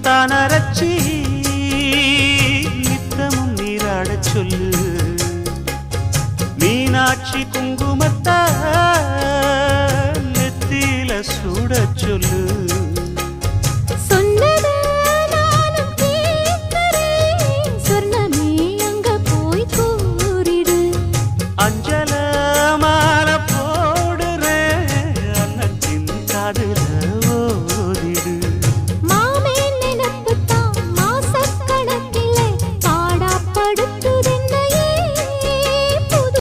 தான் அரைச்சி நித்தமும் நீராடச் சொல்லு. மீனாட்சி குங்குமத்த நெத்தில சூடச் சொல்லு.